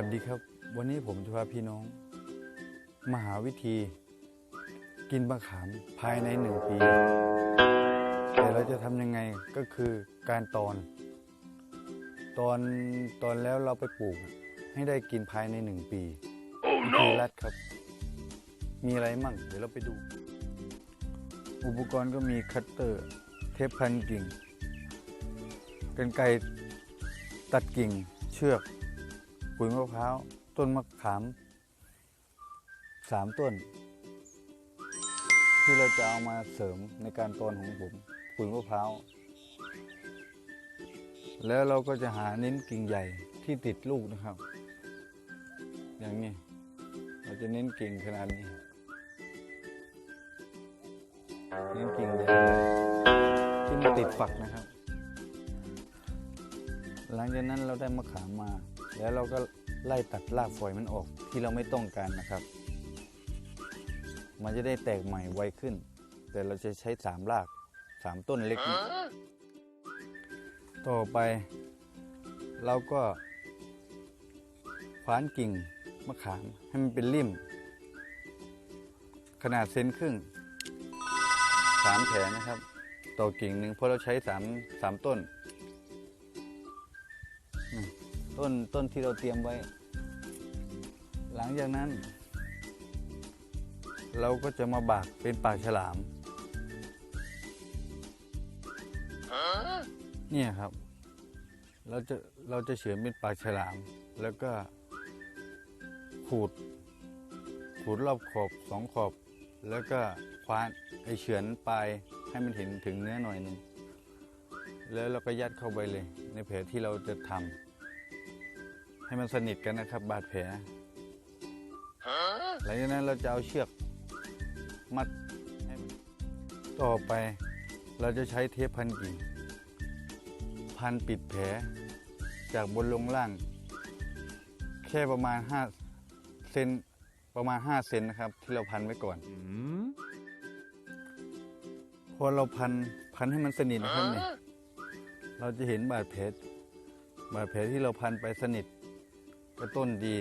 วัสดีครับ วันนี้ผมจะพาพี่น้อง มาหาวิธี กินมะขามภายในหนึ่งปี แต่เราจะทำยังไงก็คือการตอน ตอนตอนแล้วเราไปปลูก ให้ได้กินภายในหนึ่งปีวิธีรัดครับ มีอะไรมั่ง เดี๋ยวเราไปดู อุปกรณ์ก็มีคัตเตอร์ เทปพันกิ่งกันไกรตัดกิ่งเชือก ปุ๋ยมะพร้าวต้นมะขามสามต้น ที่เราจะเอามาเสริมในการตอนของผมปุ๋ยมะพร้าวแล้วเราก็จะหาเน้นกิ่งใหญ่ที่ติดลูกนะครับ อย่างนี้เราจะเน้นกิ่งขนาดนี้เน้นกิ่งใหญ่ที่มันติดฝักนะครับ หลังจากนั้นเราได้มะขามมา แล้วเราก็ไล่ตัดรากฝอยมันออกที่เราไม่ต้องการนะครับ มันจะได้แตกใหม่ไวขึ้น แต่เราจะใช้สามรากสามต้นเล็ก ต่อไป เราก็คว้านกิ่งมะขามให้มันเป็นริ่มขนาดเซนครึ่งสามแผงนะครับ ต่อกิ่งหนึ่งเพราะเราใช้สามสามต้น ต้นต้นที่เราเตรียมไว้ หลังจากนั้น เราก็จะมาบากเป็นปากฉลาม เนี่ยครับ เราจะเราจะเฉือนเป็นปากฉลาม แล้วก็ขูด ขูดรอบขอบสองขอบ แล้วก็คว้านไอเฉือนปลายให้มันเห็นถึงเนื้อหน่อยหนึ่งแล้วเราก็ยัดเข้าไปเลย ในแผลที่เราจะทำ ให้มันสนิทกันนะครับ บาดแผลหลังจากนั้นเราจะเอาเชือกมัดให้มันต่อไป เราจะใช้เทปพันกิ่ง พันปิดแผล จากบนลงล่าง แค่ประมาณ5เซนประมาณ5เซนนะครับ ที่เราพันไว้ก่อนพอเราพันพันให้มันสนิทนะครับเนี่ยเราจะเห็นบาดแผลบาดแผลที่เราพันไปสนิท กระต้นดี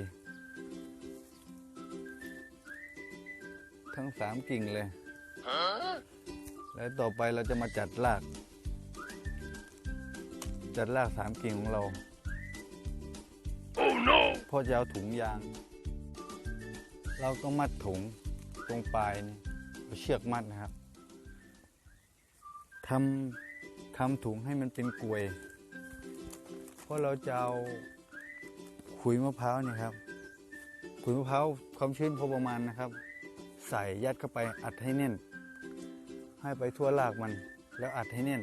ทั้งสามกิ่งเลย แล้วต่อไปเราจะมาจัดราก จัดรากสามกิ่งของเราพอจะเอาถุงยาง เราก็มัดถุงตรงปลายนี่เอาเชือกมัดนะครับทำทำถุงให้มันเป็นกลวย เพราะเราจะเอา ขุยมะพร้าวเนี่ยครับขุยมะพร้าวความชื้นพอประมาณนะครับ ใส่ยัดเข้าไปอัดให้แน่น ให้ไปทั่วรากมัน แล้วอัดให้แน่น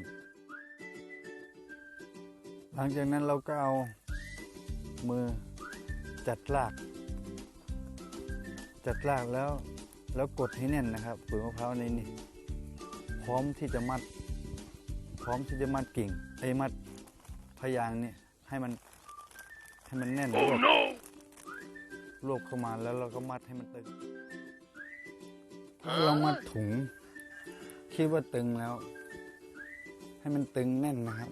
หลังจากนั้นเราก็เอามือจัดราก จัดรากแล้วแล้วกดให้แน่นนะครับขุยมะพร้าวในนี่พร้อมที่จะมัด พร้อมที่จะมัดกิ่งไอ้มัดพยางเนี่ยให้มัน ให้มันแน่นรวบรวบเข้ามาแล้วเราก็มัดให้มันตึงถ้าเรามัดถุง คิดว่าตึงแล้ว ให้มันตึงแน่นนะครับ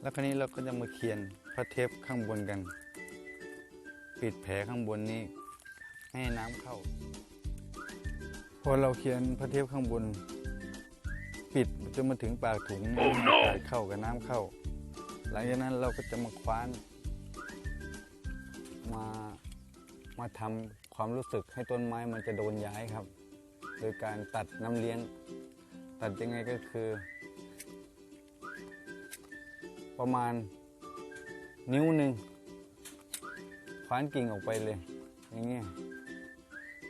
แล้วคราวนี้เราก็จะมาเขียนพระเทปข้างบนกัน ปิดแผลข้างบนนี้ ให้น้ำเข้า พอเราเขียนพระเทปข้างบน ปิดจนมาถึงปากถุงให้อากาศเข้ากับน้ำเข้า หลังจากนั้นเราก็จะมาคว้าน มามาทำความรู้สึกให้ต้นไม้มันจะโดนย้ายครับ โดยการตัดน้ำเลี้ยง ตัดยังไงก็คือ ประมาณนิ้วหนึ่งคว้านกิ่งออกไปเลย อย่างเงี้ย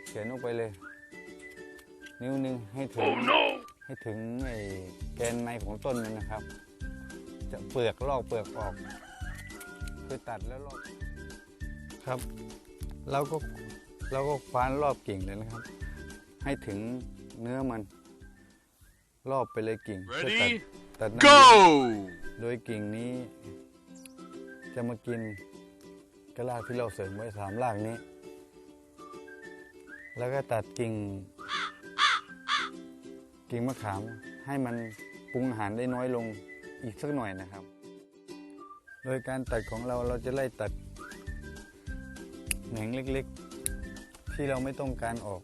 เขียนออกไปเลย นิ้วหนึ่งให้ถึงให้ถึงไอ้แกนในของต้นมันนะครับ จะเปลือกลอกเปลือกออก คือตัดแล้วลอก ครับ เราก็เราก็คว้านรอบกิ่งเลยนะครับ ให้ถึงเนื้อมัน รอบไปเลยกิ่งเพื่อตัด Ready? ตัดน้ำ Go! โดยกิ่งนี้ จะมากินกระลากที่เราเสริมไว้สามรากนี้ แล้วก็ตัดกิ่ง กิ่งมะขามให้มันปรุงอาหารได้น้อยลงอีกสักหน่อยนะครับ โดยการตัดของเราเราจะไล่ตัด แหน่งเล็กๆ ที่เราไม่ต้องการออก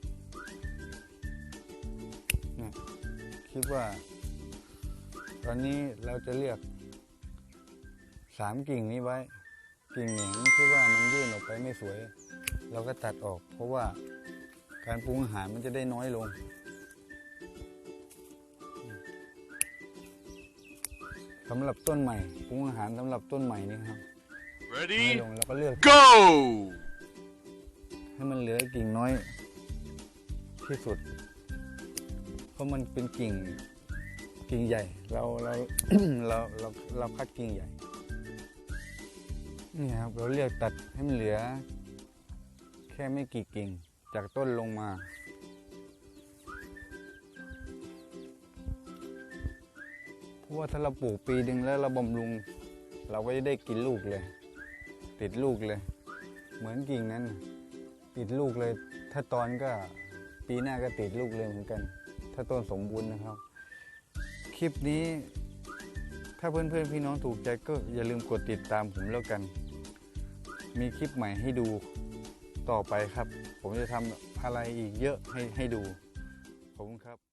เนี่ยคิดว่า ตอนนี้เราจะเลือกสามกิ่งนี้ไว้ กิ่งแหน่งที่ว่ามันยื่นออกไปไม่สวย เราก็ตัดออก เพราะว่าการปรุงอาหารมันจะได้น้อยลง สำหรับต้นใหม่ปรุงอาหารสำหรับต้นใหม่นี่ครับน้อย Ready? ลงแล้วก็เลือก Go! ให้มันเหลือกิ่งน้อยที่สุด เพราะมันเป็นกิ่งกิ่งใหญ่ เราเราเราเราเราคัดกิ่งใหญ่นี่ครับเราเลือกตัดให้มันเหลือ แค่ไม่กี่กิ่งจากต้นลงมาเพราะว่าถ้าเราปลูกปีหนึ่งแล้วเราบำรุง เราก็จะได้กินลูกเลย ติดลูกเลย เหมือนกิ่งนั้น ติดลูกเลย ถ้าตอนก็ปีหน้าก็ติดลูกเลยเหมือนกัน ถ้าต้นสมบูรณ์นะครับ คลิปนี้ ถ้าเพื่อนๆพี่น้องถูกใจก็อย่าลืมกดติดตามผมแล้วกัน มีคลิปใหม่ให้ดูต่อไปครับ ผมจะทำอะไรอีกเยอะให้ให้ดู ขอบคุณครับ